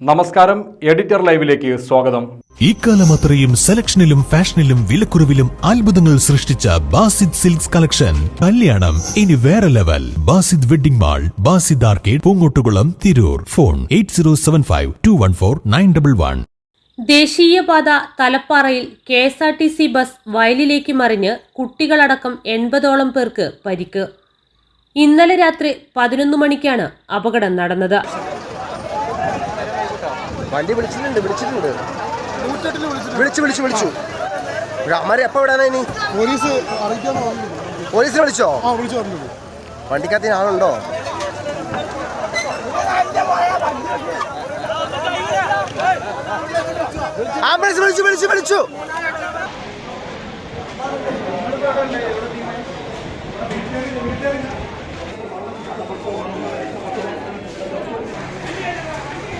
നമസ്കാരം എഡിറ്റർ ലൈവിലേക്ക് സ്വാഗതം. ഇക്കാലം അത്രയും സെലക്ഷനിലും ഫാഷനിലും വിലക്കുറവിലും അത്ഭുതങ്ങൾ സൃഷ്ടിച്ച ബാസിദ് സിൽക്സ് കളക്ഷൻ. കല്യാണം ഇനി വേറെ level. Basid wedding mall Basid arcade Poongottukulam Tirur. Phone eight zero seven five two one four nine double one. ദേശീയപാത തലപ്പാറയിൽ K S R T C bus വയലിലേക്ക് മറിഞ്ഞ് കുട്ടികളടക്കം എൺപതോളം പേർക്ക് പരിക്ക്. ഇന്നലെ രാത്രി പതിനൊന്ന് മണിക്കാണ് അപകടം നടന്നത്. വണ്ടി വിളിച്ചിട്ടുണ്ട് വിളിച്ചിട്ടുണ്ട്. വിളിച്ചു വിളിച്ചു വിളിച്ചു. അമ്മാരെ എപ്പോ വിടാനാ ഇനി? പോലീസ് പോലീസിനെ വിളിച്ചോ? ആ വിളിച്ചു പറഞ്ഞിട്ടുണ്ട് വണ്ടിക്കകത്തിന് ആളുണ്ടോ? ആംബുലൻസ് വിളിച്ചു വിളിച്ചു വിളിച്ചു.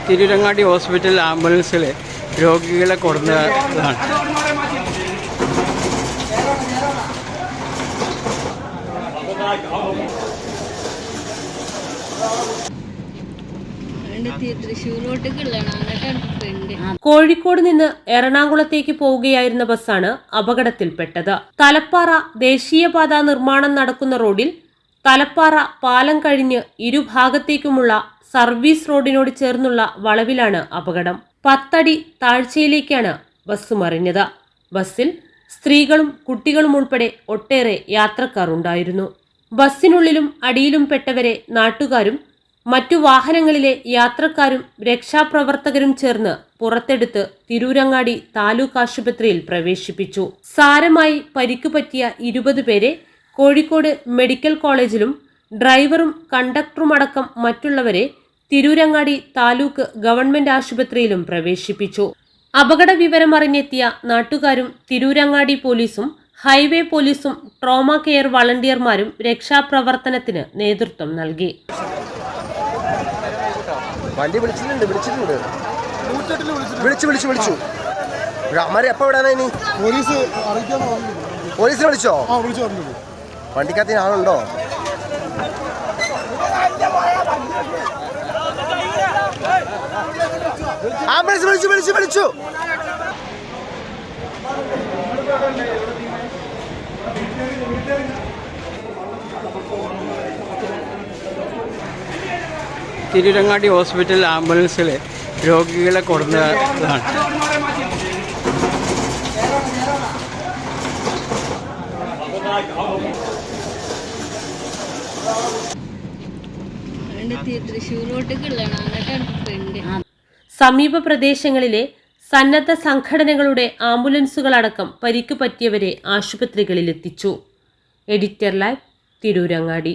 തിരുരങ്ങാടി ഹോസ്പിറ്റൽ ആംബുലൻസിൽ രോഗികളെ കൊടുന്നതാണ് കോഴിക്കോട് നിന്ന് എറണാകുളത്തേക്ക് പോവുകയായിരുന്ന ബസ്സാണ് അപകടത്തിൽപ്പെട്ടത്. തലപ്പാറ ദേശീയപാത നിർമ്മാണം നടക്കുന്ന റോഡിൽ തലപ്പാറ പാലം കഴിഞ്ഞ് ഇരുഭാഗത്തേക്കുമുള്ള സർവീസ് റോഡിനോട് ചേർന്നുള്ള വളവിലാണ് അപകടം. പത്തടി താഴ്ചയിലേക്കാണ് ബസ് മറിഞ്ഞത്. ബസ്സിൽ സ്ത്രീകളും കുട്ടികളും ഉൾപ്പെടെ ഒട്ടേറെ യാത്രക്കാർ ഉണ്ടായിരുന്നു ബസ്സിനുള്ളിലും അടിയിലും പെട്ടവരെ നാട്ടുകാരും മറ്റു വാഹനങ്ങളിലെ യാത്രക്കാരും രക്ഷാപ്രവർത്തകരും ചേർന്ന് പുറത്തെടുത്ത് തിരൂരങ്ങാടി താലൂക്ക് ആശുപത്രിയിൽ പ്രവേശിപ്പിച്ചു. സാരമായി പരിക്ക് പറ്റിയ ഇരുപത് പേരെ കോഴിക്കോട് മെഡിക്കൽ കോളേജിലും ഡ്രൈവറും കണ്ടക്ടറുമടക്കം മറ്റുള്ളവരെ തിരൂരങ്ങാടി താലൂക്ക് ഗവൺമെന്റ് ആശുപത്രിയിലും പ്രവേശിപ്പിച്ചു. അപകട വിവരം അറിഞ്ഞെത്തിയ നാട്ടുകാരും തിരൂരങ്ങാടി പോലീസും ഹൈവേ പോലീസും ട്രോമ കെയർ വളണ്ടിയർമാരും രക്ഷാപ്രവർത്തനത്തിന് നേതൃത്വം നൽകി. വണ്ടി വിളിച്ചിട്ടുണ്ട് വിളിച്ചിട്ടുണ്ട്. വിളിച്ചു വിളിച്ചു വിളിച്ചു. അമ്മാരെ എപ്പോ വിടാനാ ഇനി? പോലീസ് പോലീസിനെ വിളിച്ചോ? പറഞ്ഞിട്ടുണ്ട്. ആളുണ്ടോ? ആംബുലൻസ് വിളിച്ചു വിളിച്ചു വിളിച്ചു തിരുരങ്ങാടി ഹോസ്പിറ്റൽ ആംബുലൻസിൽ രോഗികളെ കൊടുക്കുന്നതാണ് വേണ്ടി തൃശ്ശൂരോട്ടേക്കുള്ളതാണ് അങ്ങോട്ടാണ് ഫ്രണ്ട് സമീപ പ്രദേശങ്ങളിലെ സന്നദ്ധ സംഘടനകളുടെ ആംബുലൻസുകളടക്കം പരിക്ക് പറ്റിയവരെ ആശുപത്രികളിലെത്തിച്ചു. Editor live Tirurangadi.